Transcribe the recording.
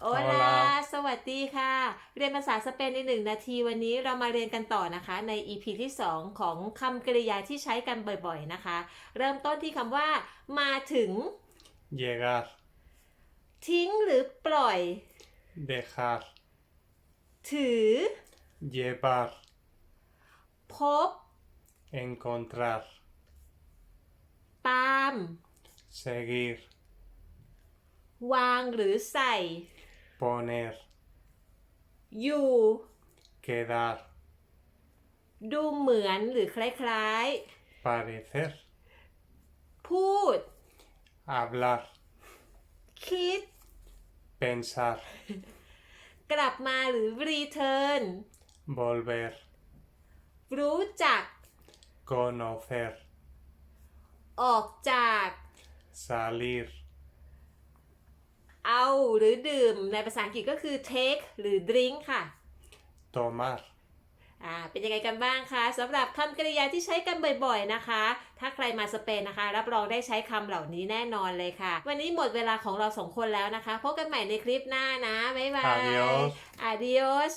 โอลา Hola สวัสดีค่ะ เรียนภาษาสเปนในหนึ่งนาทีวันนี้เรามาเรียนกันต่อนะคะ ใน EP ที่ 2 ของคำกริยาที่ใช้กันบ่อยๆนะคะ เริ่มต้นที่คำว่า มาถึง llegar, ทิ้งหรือปล่อย dejar, ถือ llevar, พบ encontrar, ตาม seguir, วางหรือใส่ poner, อยู่ quedar, ดูเหมือนหรือคล้าย parecer, ๆ พูด hablar, คิด pensar, กลับมาหรือ return volver, รู้จัก conocer, ออกจาก salir, เอาหรือดื่มในภาษาอังกฤษก็คือ take หรือ drink ค่ะ tomar, อ่าเป็นยังไงกันบ้างคะสำหรับคำกริยาที่ใช้กันบ่อยๆนะคะ ถ้าใครมาสเปนนะคะ รับรองได้ใช้คำเหล่านี้แน่นอนเลยค่ะ วันนี้หมดเวลาของเราสองคนแล้วนะคะ พบกันใหม่ในคลิปหน้านะ บ๊ายบาย adiós. adios